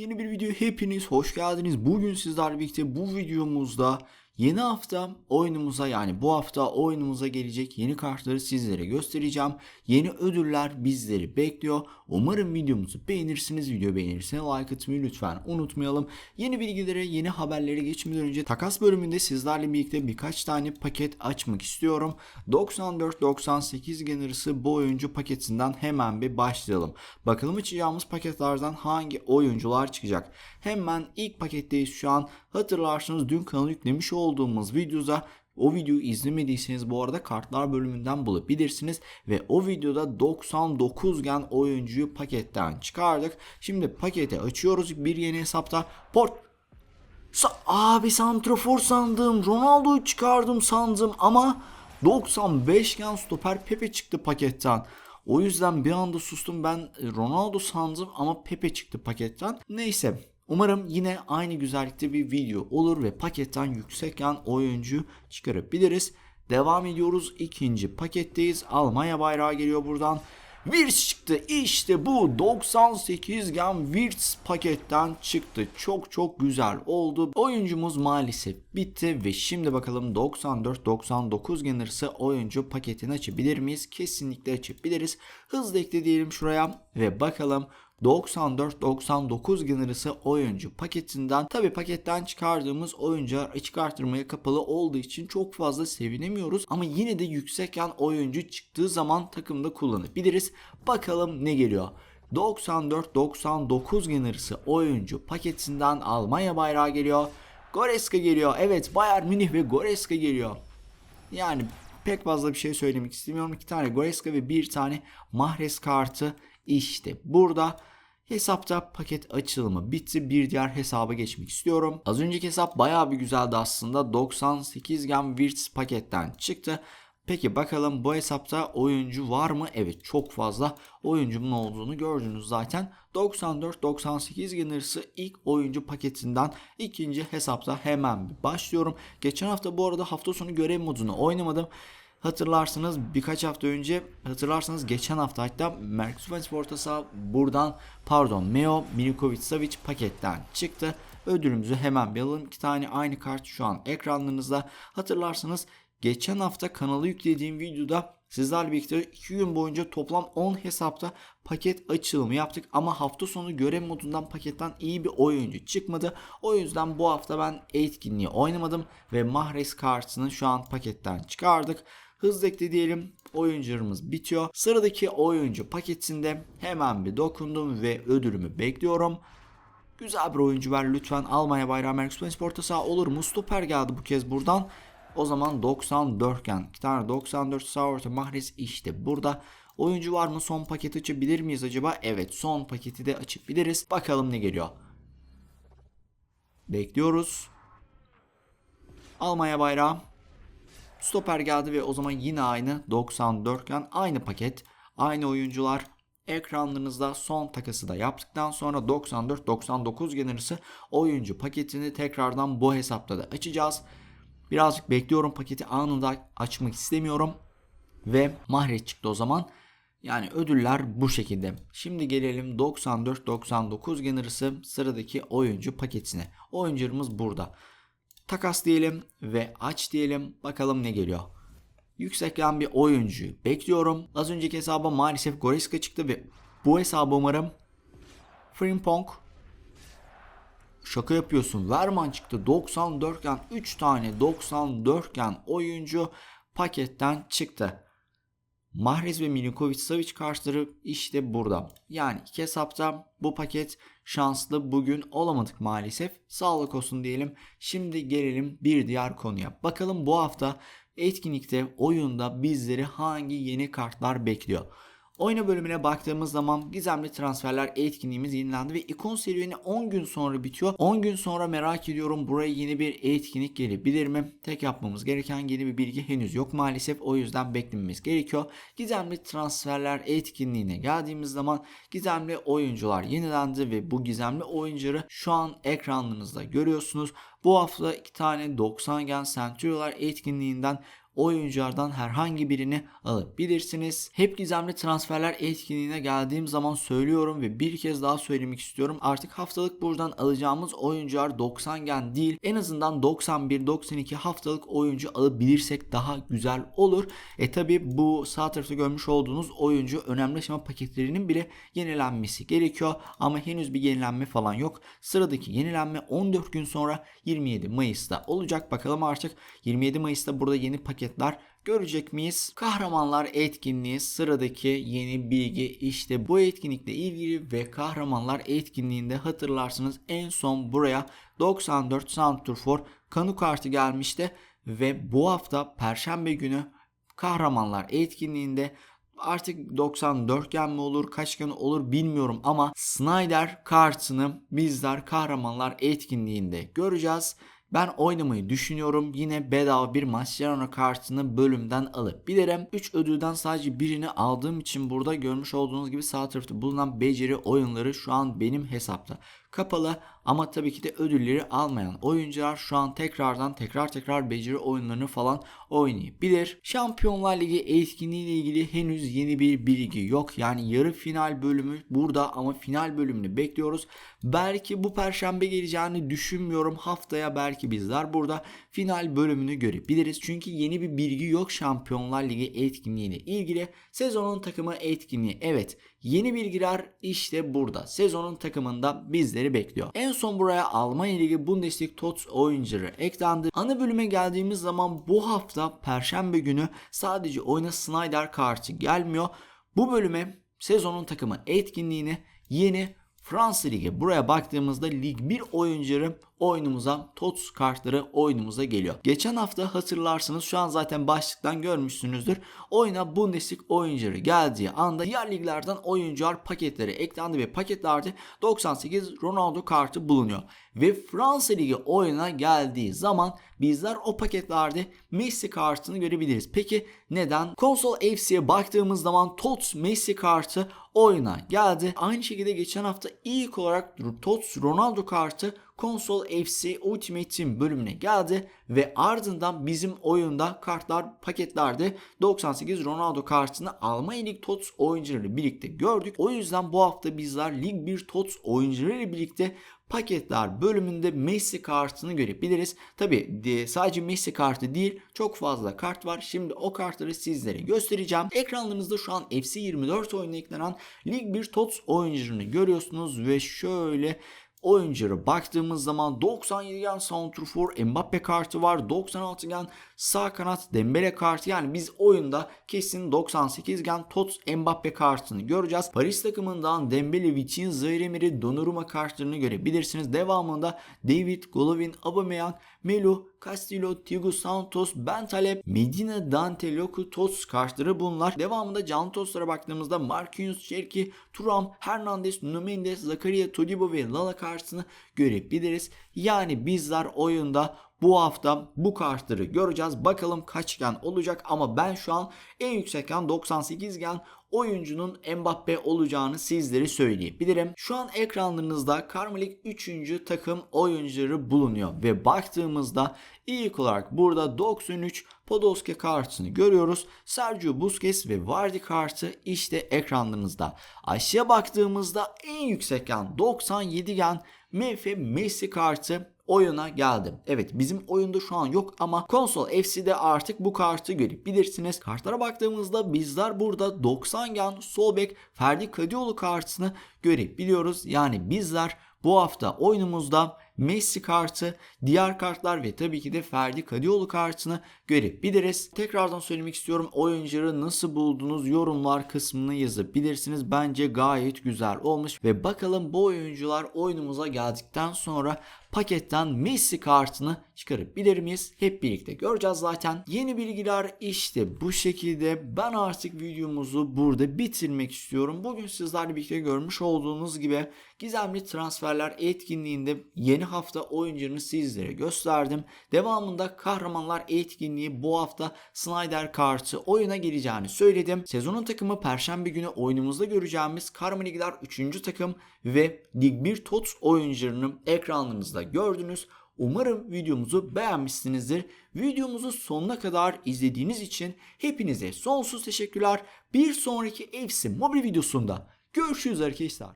yepyeni bir video hepiniz hoş geldiniz. Bugün sizlerle birlikte bu videomuzda yeni hafta oyunumuza yani bu hafta oyunumuza gelecek yeni kartları sizlere göstereceğim. Yeni ödüller bizleri bekliyor. Umarım videomuzu beğenirsiniz. Video beğenirseniz like atmayı lütfen unutmayalım. Yeni bilgilere, yeni haberlere geçmeden önce takas bölümünde sizlerle birlikte birkaç tane paket açmak istiyorum. 94-98 gen arası bu oyuncu paketinden hemen bir başlayalım. Bakalım açacağımız paketlerden hangi oyuncular çıkacak. Hemen ilk paketteyiz şu an. Hatırlarsınız dün kanala yüklemiş olduğumuz videoda o videoyu izlemediyseniz bu arada kartlar bölümünden bulabilirsiniz ve o videoda 99 gen oyuncuyu paketten çıkardık. Şimdi paketi açıyoruz bir yeni hesapta. Port Sa- Abi santrofor sandım. Ronaldo'yu çıkardım sandım ama 95 gen stoper Pepe çıktı paketten. O yüzden bir anda sustum ben Ronaldo sandım ama Pepe çıktı paketten. Neyse umarım yine aynı güzellikte bir video olur ve paketten yüksek gen oyuncu çıkarabiliriz. Devam ediyoruz. ikinci paketteyiz. Almanya bayrağı geliyor buradan. Wirtz çıktı. İşte bu 98 gen Wirtz paketten çıktı. Çok çok güzel oldu. Oyuncumuz maalesef bitti ve şimdi bakalım 94-99 gen oyuncu paketini açabilir miyiz? Kesinlikle açabiliriz. Hızlı ekle diyelim şuraya ve bakalım 94-99 gen arası oyuncu paketinden tabi paketten çıkardığımız oyuncular açık artırmaya kapalı olduğu için çok fazla sevinemiyoruz ama yine de yüksek yan oyuncu çıktığı zaman takımda kullanabiliriz. Bakalım ne geliyor. 94-99 gen arası oyuncu paketinden Almanya bayrağı geliyor. Goreska geliyor. Evet Bayern Münih ve Goreska geliyor. Yani pek fazla bir şey söylemek istemiyorum. İki tane Goreska ve bir tane Mahrez kartı işte burada. Hesapta paket açılımı bitti. Bir diğer hesaba geçmek istiyorum. Az önceki hesap bayağı bir güzeldi aslında. 98 gen Wirtz paketten çıktı. Peki bakalım bu hesapta oyuncu var mı? Evet çok fazla oyuncumun olduğunu gördünüz zaten. 94-98 gen arası ilk oyuncu paketinden ikinci hesapta hemen başlıyorum. Geçen hafta bu arada hafta sonu görev modunu oynamadım. Hatırlarsınız birkaç hafta önce hatırlarsanız geçen hafta hatta Merkez Sportas'a buradan pardon Meo Milikovic Savic paketten çıktı. Ödülümüzü hemen bir alalım. İki tane aynı kart şu an ekranlarınızda. Hatırlarsanız geçen hafta kanalı yüklediğim videoda sizlerle birlikte 2 gün boyunca toplam 10 hesapta paket açılımı yaptık ama hafta sonu görev modundan paketten iyi bir oyuncu çıkmadı. O yüzden bu hafta ben etkinliği oynamadım ve Mahrez kartını şu an paketten çıkardık. Hızlı ekle diyelim. Oyuncularımız bitiyor. Sıradaki oyuncu paketinde hemen bir dokundum ve ödülümü bekliyorum. Güzel bir oyuncu ver lütfen. Almanya bayrağı Merkez Sport'a sağ olur mu? Stoper geldi bu kez buradan. O zaman 94 gen. İki tane 94 sağ orta Mahrez işte burada. Oyuncu var mı? Son paketi açabilir miyiz acaba? Evet son paketi de açabiliriz. Bakalım ne geliyor. Bekliyoruz. Almanya bayrağı. Stoper geldi ve o zaman yine aynı 94 gen aynı paket. Aynı oyuncular ekranlarınızda son takası da yaptıktan sonra 94-99 gen arası oyuncu paketini tekrardan bu hesapta da açacağız. Birazcık bekliyorum paketi anında açmak istemiyorum. Ve Mahrez çıktı o zaman. Yani ödüller bu şekilde. Şimdi gelelim 94-99 gen arası sıradaki oyuncu paketine. Oyuncularımız burada. Takas diyelim ve aç diyelim. Bakalım ne geliyor. Yüksekten bir oyuncuyu bekliyorum. Az önceki hesaba maalesef Goreska çıktı ve bu hesabı umarım Frimpong Şaka yapıyorsun. Verman çıktı. 94 gen 3 tane 94 gen oyuncu paketten çıktı. Mahrez ve Milinkovic Savic kartları işte burada. Yani iki hesapta bu paket şanslı bugün olamadık maalesef. Sağlık olsun diyelim. Şimdi gelelim bir diğer konuya. Bakalım bu hafta etkinlikte oyunda bizleri hangi yeni kartlar bekliyor. Oyna bölümüne baktığımız zaman gizemli transferler etkinliğimiz yenilendi ve ikon serüveni 10 gün sonra bitiyor. 10 gün sonra merak ediyorum buraya yeni bir etkinlik gelebilir mi? Tek yapmamız gereken yeni bir bilgi henüz yok maalesef. O yüzden beklememiz gerekiyor. Gizemli transferler etkinliğine geldiğimiz zaman gizemli oyuncular yenilendi ve bu gizemli oyuncuları şu an ekranlarınızda görüyorsunuz. Bu hafta iki tane 90 gen Centurio'lar etkinliğinden oyunculardan herhangi birini alabilirsiniz. Hep gizemli transferler etkinliğine geldiğim zaman söylüyorum ve bir kez daha söylemek istiyorum. Artık haftalık buradan alacağımız oyuncular 90 gen değil en azından 91-92 haftalık oyuncu alabilirsek daha güzel olur. E tabi bu sağ tarafta görmüş olduğunuz oyuncu önemli aşama paketlerinin bile yenilenmesi gerekiyor. Ama henüz bir yenilenme falan yok. Sıradaki yenilenme 14 gün sonra 27 Mayıs'ta olacak. Bakalım artık 27 Mayıs'ta burada yeni paketler görecek miyiz? Kahramanlar etkinliği sıradaki yeni bilgi işte bu etkinlikle ilgili ve kahramanlar etkinliğinde hatırlarsınız en son buraya 94 Santurfor kanu kartı gelmişti ve bu hafta perşembe günü kahramanlar etkinliğinde artık 94 gen mi olur kaç gen olur bilmiyorum ama Snyder kartını bizler kahramanlar etkinliğinde göreceğiz. Ben oynamayı düşünüyorum. Yine bedava bir Mascherano kartını bölümden alabilirim. 3 ödülden sadece birini aldığım için burada görmüş olduğunuz gibi sağ tarafta bulunan beceri oyunları şu an benim hesapta kapalı ama tabii ki de ödülleri almayan oyuncular şu an tekrardan tekrar tekrar beceri oyunlarını falan oynayabilir. Şampiyonlar Ligi etkinliği ile ilgili henüz yeni bir bilgi yok. Yani yarı final bölümü burada ama final bölümünü bekliyoruz. Belki bu perşembe geleceğini düşünmüyorum. Haftaya belki bizler burada final bölümünü görebiliriz. Çünkü yeni bir bilgi yok Şampiyonlar Ligi etkinliğiyle ilgili. Sezonun takımı etkinliği evet yeni bilgiler işte burada. Sezonun takımında bizleri bekliyor. En son buraya Almanya Ligi Bundesliga TOTS oyuncuları eklendi. Ana bölüme geldiğimiz zaman bu hafta Perşembe günü sadece oyuna Snyder kartı gelmiyor. Bu bölüme sezonun takımı etkinliğini yeni Fransa Ligi buraya baktığımızda Lig 1 oyuncuları oyunumuza TOTS kartları oyunumuza geliyor. Geçen hafta hatırlarsınız şu an zaten başlıktan görmüşsünüzdür. Oyuna Bundesliga oyuncuları geldiği anda diğer liglerden oyuncular paketleri eklendi ve paketlerde 98 Ronaldo kartı bulunuyor. Ve Fransa Ligi oyuna geldiği zaman bizler o paketlerde Messi kartını görebiliriz. Peki neden? Konsol FC'ye baktığımız zaman TOTS Messi kartı oyuna geldi. Aynı şekilde geçen hafta ilk olarak TOTS Ronaldo kartı Konsol FC Ultimate Team bölümüne geldi ve ardından bizim oyunda kartlar paketlerde 98 Ronaldo kartını Almanya Lig TOTS oyuncuları birlikte gördük. O yüzden bu hafta bizler Lig 1 TOTS oyuncuları birlikte paketler bölümünde Messi kartını görebiliriz. Tabi sadece Messi kartı değil çok fazla kart var. Şimdi o kartları sizlere göstereceğim. Ekranlarınızda şu an FC24 oyununa eklenen Lig 1 TOTS oyuncularını görüyorsunuz ve şöyle oyunculara baktığımız zaman 97 gen Santrfor Mbappe kartı var. 96 gen sağ kanat Dembele kartı. Yani biz oyunda kesin 98 gen Tots Mbappe kartını göreceğiz. Paris takımından Dembele, Vitinha, Zaire Donnarumma kartlarını görebilirsiniz. Devamında David, Golovin, Aubameyang, Melu, Castillo, Thiago Santos, Bentaleb, Medina, Dante, Loku, Tots kartları bunlar. Devamında canlı Tots'lara baktığımızda Marquinhos, Cherki, Turam, Hernandez, Nuno Zakaria, Todibo ve Lala kartını görebiliriz. Yani bizler oyunda bu hafta bu kartları göreceğiz. Bakalım kaç gen olacak ama ben şu an en yüksek gen 98 gen oyuncunun Mbappe olacağını sizlere söyleyebilirim. Şu an ekranlarınızda Karmelik 3. takım oyuncuları bulunuyor ve baktığımızda ilk olarak burada 93 Podolski kartını görüyoruz. Sergio Busquets ve Vardy kartı işte ekranlarınızda. Aşağıya baktığımızda en yüksek gen 97 gen MF Messi kartı oyuna geldi. Evet bizim oyunda şu an yok ama konsol FC'de artık bu kartı görebilirsiniz. Kartlara baktığımızda bizler burada 90 gen sol bek Ferdi Kadioğlu kartını görebiliyoruz. Yani bizler bu hafta oyunumuzda Messi kartı, diğer kartlar ve tabii ki de Ferdi Kadioğlu kartını görebiliriz. Tekrardan söylemek istiyorum oyuncuları nasıl buldunuz yorumlar kısmına yazabilirsiniz. Bence gayet güzel olmuş ve bakalım bu oyuncular oyunumuza geldikten sonra paketten Messi kartını çıkarabilir miyiz? Hep birlikte göreceğiz zaten. Yeni bilgiler işte bu şekilde. Ben artık videomuzu burada bitirmek istiyorum. Bugün sizlerle birlikte görmüş olduğunuz gibi gizemli transferler etkinliğinde yeni hafta oyuncularını sizlere gösterdim. Devamında kahramanlar etkinliği bu hafta Snyder kartı oyuna geleceğini söyledim. Sezonun takımı perşembe günü oyunumuzda göreceğimiz Karma Ligler 3. takım ve Lig 1 TOTS oyuncularını ekranlarınızda gördünüz. Umarım videomuzu beğenmişsinizdir. Videomuzu sonuna kadar izlediğiniz için hepinize sonsuz teşekkürler. Bir sonraki FC mobil videosunda görüşürüz arkadaşlar.